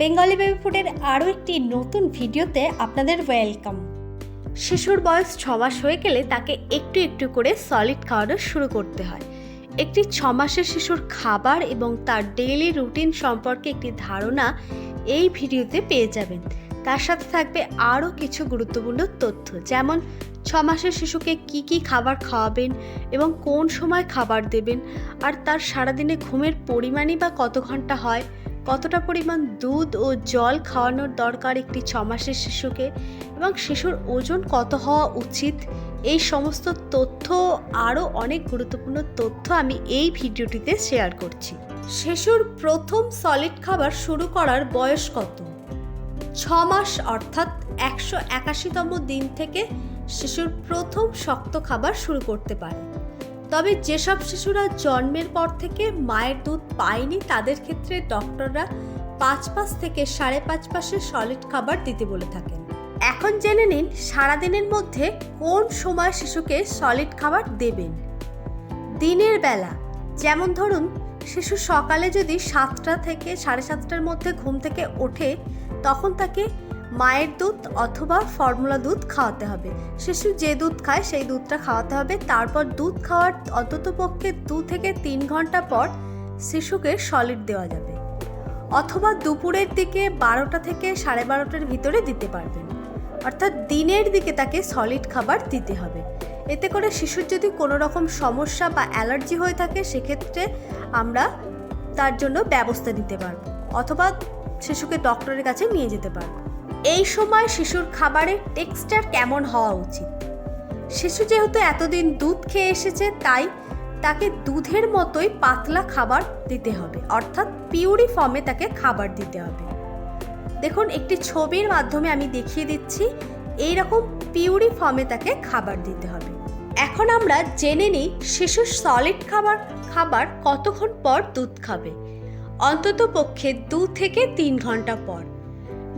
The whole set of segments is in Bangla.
বেঙ্গলি বেবি ফুডের আরও একটি নতুন ভিডিওতে আপনাদের ওয়েলকাম শিশুর বয়স ছ মাস হয়ে গেলে তাকে একটু একটু করে সলিড খাওয়ানো শুরু করতে হয়। একটি ছ মাসের শিশুর খাবার এবং তার ডেইলি রুটিন সম্পর্কে একটি ধারণা এই ভিডিওতে পেয়ে যাবেন। তার সাথে থাকবে আরও কিছু গুরুত্বপূর্ণ তথ্য, যেমন ছ মাসের শিশুকে কি কি খাবার খাওয়াবেন এবং কোন সময় খাবার দেবেন, আর তার সারাদিনে ঘুমের পরিমাণই বা কত ঘণ্টা হয় কতটা পরিমাণ দুধ ও জল খাওয়ানোর দরকার একটি ছ মাসের শিশুকে এবং শিশুর ওজন কত হওয়া উচিত? এই সমস্ত তথ্য, আরও অনেক গুরুত্বপূর্ণ তথ্য আমি এই ভিডিওটিতে শেয়ার করছি। শিশুর প্রথম সলিড খাবার শুরু করার বয়স কত? ছ মাস অর্থাৎ একশো একাশিতম দিন থেকে শিশুর প্রথম শক্ত খাবার শুরু করতে পারে। তবে যেসব শিশুরা জন্মের পর থেকে মায়ের দুধ পায়নি, তাদের ক্ষেত্রে ডক্টররা পাঁচ পাঁচ থেকে সাড়ে পাঁচ পাশের সলিড খাবার দিতে বলে থাকেন। এখন জেনে নিন সারাদিনের মধ্যে কোন সময় শিশুকে সলিড খাবার দেবেন। দিনের বেলা, যেমন ধরুন শিশু সকালে যদি সাতটা থেকে সাড়ে সাতটার মধ্যে ঘুম থেকে ওঠে, তখন তাকে মায়ের দুধ অথবা ফর্মুলা দুধ খাওয়াতে হবে। শিশু যে দুধ খায় সেই দুধটা খাওয়াতে হবে। তারপর দুধ খাওয়ার অন্তত পক্ষে দু থেকে তিন ঘণ্টা পর শিশুকে সলিড দেওয়া যাবে। অথবা দুপুরের দিকে বারোটা থেকে সাড়ে বারোটার ভিতরে দিতে পারবেন। অর্থাৎ দিনের দিকে তাকে সলিড খাবার দিতে হবে। এতে করে শিশুর যদি কোনো রকম সমস্যা বা অ্যালার্জি হয়ে থাকে, সেক্ষেত্রে আমরা তার জন্য ব্যবস্থা নিতে পারব। অথবা শিশুকে ডক্টরের কাছে নিয়ে যেতে পারব। এই সময় শিশুর খাবারের টেক্সচার কেমন হওয়া উচিত? শিশু যেহেতু এতদিন দুধ খেয়ে এসেছে, তাই তাকে দুধের মতোই পাতলা খাবার দিতে হবে। অর্থাৎ পিউরি ফর্মে তাকে খাবার দিতে হবে। দেখুন, একটি ছবির মাধ্যমে আমি দেখিয়ে দিচ্ছি এই রকম পিউরি ফর্মে তাকে খাবার দিতে হবে। এখন আমরা জেনে নিই শিশুর সলিড খাবার খাবার কতক্ষণ পর দুধ খাবে? অন্তত পক্ষে দু থেকে তিন ঘণ্টা পর।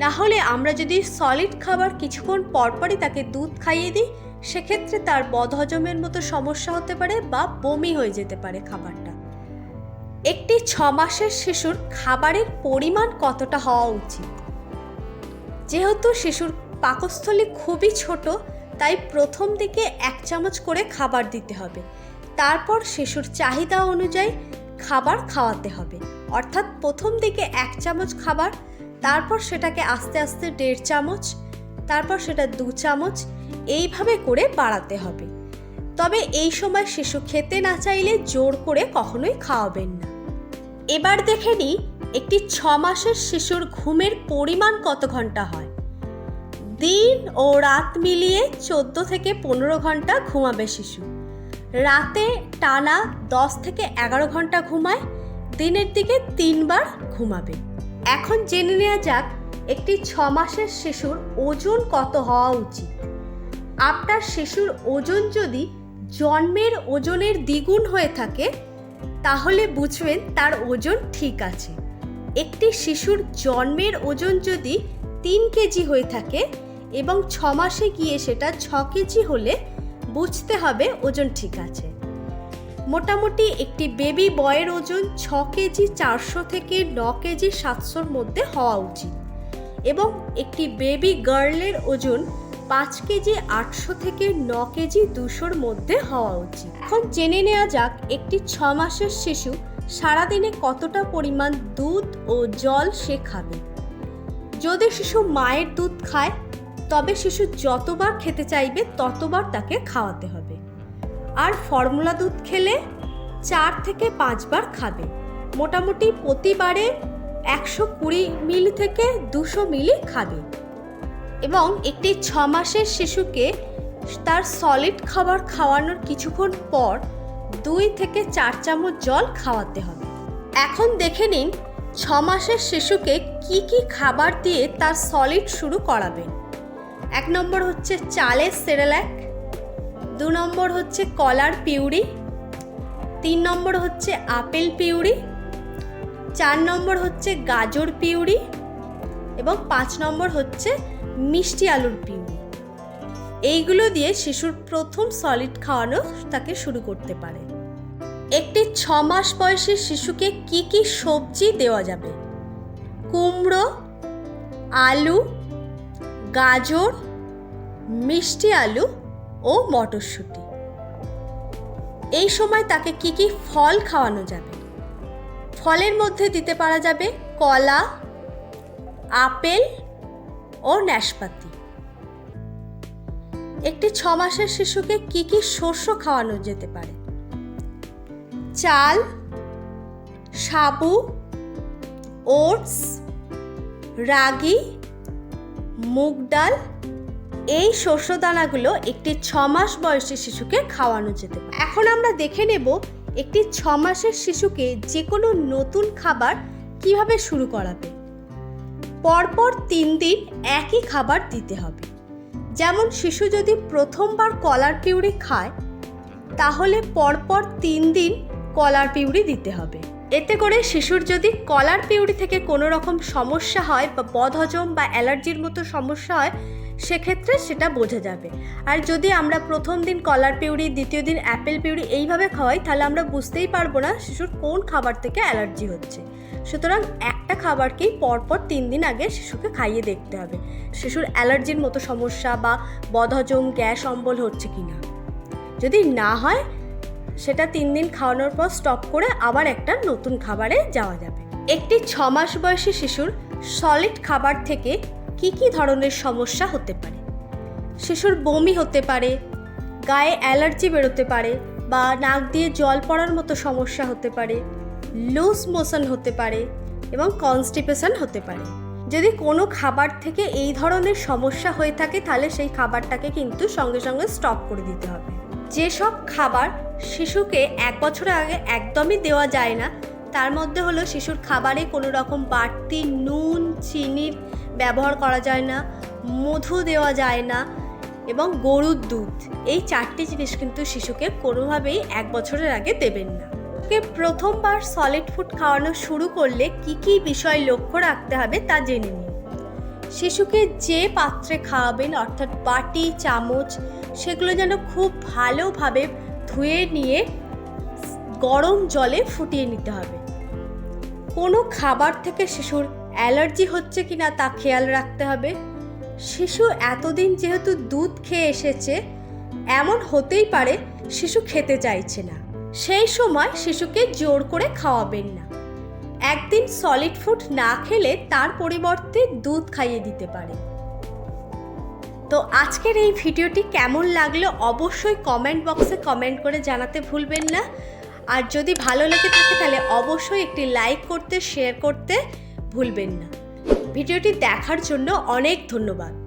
না হলে আমরা যদি সলিড খাবার কিছুক্ষণ পরপরই তাকে দুধ খাইয়ে দিই, সেক্ষেত্রে তার বদহজমের মতো সমস্যা হতে পারে বা বমি হয়ে যেতে পারে খাবারটা। একটি ছ মাসের শিশুর খাবারের পরিমাণ কতটা হওয়া উচিত? যেহেতু শিশুর পাকস্থলী খুবই ছোট, তাই প্রথম দিকে এক চামচ করে খাবার দিতে হবে। তারপর শিশুর চাহিদা অনুযায়ী খাবার খাওয়াতে হবে। অর্থাৎ প্রথম দিকে এক চামচ খাবার তারপর সেটাকে আস্তে আস্তে দেড় চামচ, তারপর সেটা দু চামচ এইভাবে করে বাড়াতে হবে। তবে এই সময় শিশু খেতে না চাইলে জোর করে কখনোই খাওয়াবেন না। এবার দেখে নিই একটি ছ মাসের শিশুর ঘুমের পরিমাণ কত ঘণ্টা হয়। দিন ও রাত মিলিয়ে চোদ্দ থেকে পনেরো ঘণ্টা ঘুমাবে শিশু। রাতে টানা দশ থেকে এগারো ঘণ্টা ঘুমায়, দিনের দিকে তিনবার ঘুমাবে। এখন জেনে নেওয়া যাক, একটি ছ মাসের শিশুর ওজন কত হওয়া উচিত? আপনার শিশুর ওজন যদি জন্মের ওজনের দ্বিগুণ হয়ে থাকে, তাহলে বুঝবেন তার ওজন ঠিক আছে। একটি শিশুর জন্মের ওজন যদি তিন কেজি হয়ে থাকে এবং ছ মাসে গিয়ে সেটা ছ কেজি হলে বুঝতে হবে ওজন ঠিক আছে। মোটামুটি একটি বেবি বয়ের ওজন ছ কেজি চারশো থেকে ন কেজি সাতশোর মধ্যে হওয়া উচিত। এবং একটি বেবি গার্লের ওজন পাঁচ কেজি আটশো থেকে ন কেজি দুশোর মধ্যে হওয়া উচিত। এখন জেনে নেওয়া যাক একটি ছ মাসের শিশু সারাদিনে কতটা পরিমাণ দুধ ও জল সে খাবে। যদি শিশু মায়ের দুধ খায়, তবে শিশু যতবার খেতে চাইবে, ততবার তাকে খাওয়াতে হবে। আর ফর্মুলা দুধ খেলে চার থেকে পাঁচবার খাবে। মোটামুটি প্রতিবারে একশো কুড়ি মিলি থেকে দুশো মিলি খাবে। এবং একটি ছ মাসের শিশুকে তার সলিড খাবার খাওয়ানোর কিছুক্ষণ পর দুই থেকে চার চামচ জল খাওয়াতে হবে। এখন দেখে নিন ছ মাসের শিশুকে কি কি খাবার দিয়ে তার সলিড শুরু করাবেন। এক নম্বর হচ্ছে চালের সেরেল্যাক দু নম্বর হচ্ছে কলার পিউরি, তিন নম্বর হচ্ছে আপেল পিউরি, চার নম্বর হচ্ছে গাজর পিউরি এবং পাঁচ নম্বর হচ্ছে মিষ্টি আলুর পিউরি। এইগুলো দিয়ে শিশুর প্রথম সলিড খাওয়ানো তাকে শুরু করতে পারে। একটি ছ মাস বয়সী শিশুকে কি কি সবজি দেওয়া যাবে? কুমড়ো, আলু, গাজর, মিষ্টি আলু ও মটরশুঁটি। এই সময় তাকে কি কি ফল খাওয়ানো যাবে? ফলের মধ্যে দিতে পারা যাবে কলা, আপেল ও নাশপাতি। একটি ছ মাসের শিশুকে কি কি শস্য খাওয়ানো যেতে পারে? চাল, সাবু, ওটস, রাগি, মুগ ডাল এই শস্য দানাগুলো একটি ছ মাস বয়সী শিশুকে খাওয়ানো যেতে পারে। এখন আমরা দেখে নেব একটি ছ মাসের শিশুকে যে কোনো নতুন খাবার কীভাবে শুরু করাবে। পরপর তিন দিন একই খাবার দিতে হবে। যেমন শিশু যদি প্রথমবার কলার পিউরি খায়, তাহলে পরপর তিন দিন কলার পিউরি দিতে হবে। এতে করে শিশুর যদি কলার পিউরি থেকে কোনো রকম সমস্যা হয় বা বদহজম বা অ্যালার্জির মতো সমস্যা হয় সেক্ষেত্রে সেটা বোঝা যাবে। আর যদি আমরা প্রথম দিন কলার পিউরি, দ্বিতীয় দিন অ্যাপেল পিউরি এইভাবে খাওয়াই, তাহলে আমরা বুঝতেই পারব না শিশুর কোন খাবার থেকে অ্যালার্জি হচ্ছে। সুতরাং একটা খাবারকেই পরপর তিন দিন আগে শিশুকে খাইয়ে দেখতে হবে, শিশুর অ্যালার্জির মতো সমস্যা বা বদহজম, গ্যাস, অম্বল হচ্ছে কি না যদি না হয়, সেটা তিন দিন খাওয়ানোর পর স্টপ করে আবার একটা নতুন খাবারে যাওয়া যাবে। একটি ছ মাস বয়সী শিশুর সলিড খাবার থেকে কি কি ধরনের সমস্যা হতে পারে? শিশুর বমি হতে পারে, গায়ে অ্যালার্জি বেরোতে পারে বা নাক দিয়ে জল পড়ার মতো সমস্যা হতে পারে, লুজ মোশন হতে পারে এবং কনস্টিপেশন হতে পারে। যদি কোনো খাবার থেকে এই ধরনের সমস্যা হয়ে থাকে, তাহলে সেই খাবারটাকে কিন্তু সঙ্গে সঙ্গে স্টপ করে দিতে হবে। যেসব খাবার শিশুকে এক বছরের আগে একদমই দেওয়া যায় না, তার মধ্যে হলো শিশুর খাবারে কোনো রকম বাড়তি নুন চিনির ব্যবহার করা যায় না, মধু দেওয়া যায় না এবং গরুর দুধ। এই চারটি জিনিস কিন্তু শিশুকে কোনোভাবেই এক বছরের আগে দেবেন না। ওকে প্রথমবার সলিড ফুড খাওয়ানো শুরু করলে কি কি বিষয় লক্ষ্য রাখতে হবে তা জেনে নিন। শিশুকে যে পাত্রে খাওয়াবেন, অর্থাৎ বাটি, চামচ, সেগুলো যেন খুব ভালোভাবে ধুয়ে নিয়ে গরম জলে ফুটিয়ে নিতে হবে। কোনো খাবার থেকে শিশুর অ্যালার্জি হচ্ছে কি না তা খেয়াল রাখতে হবে। শিশু এতদিন যেহেতু দুধ খেয়ে এসেছে, এমন হতেই পারে শিশু খেতে চাইছে না। সেই সময় শিশুকে জোর করে খাওয়াবেন না। একদিন সলিড ফুড না খেলে তার পরিবর্তে দুধ খাইয়ে দিতে পারে। তো আজকের এই ভিডিওটি কেমন লাগল অবশ্যই কমেন্ট বক্সে কমেন্ট করে জানাতে ভুলবেন না। আর যদি ভালো লেগে থাকে তাহলে অবশ্যই একটি লাইক করতে শেয়ার করতে ভুলবেন না। ভিডিওটি দেখার জন্য অনেক ধন্যবাদ।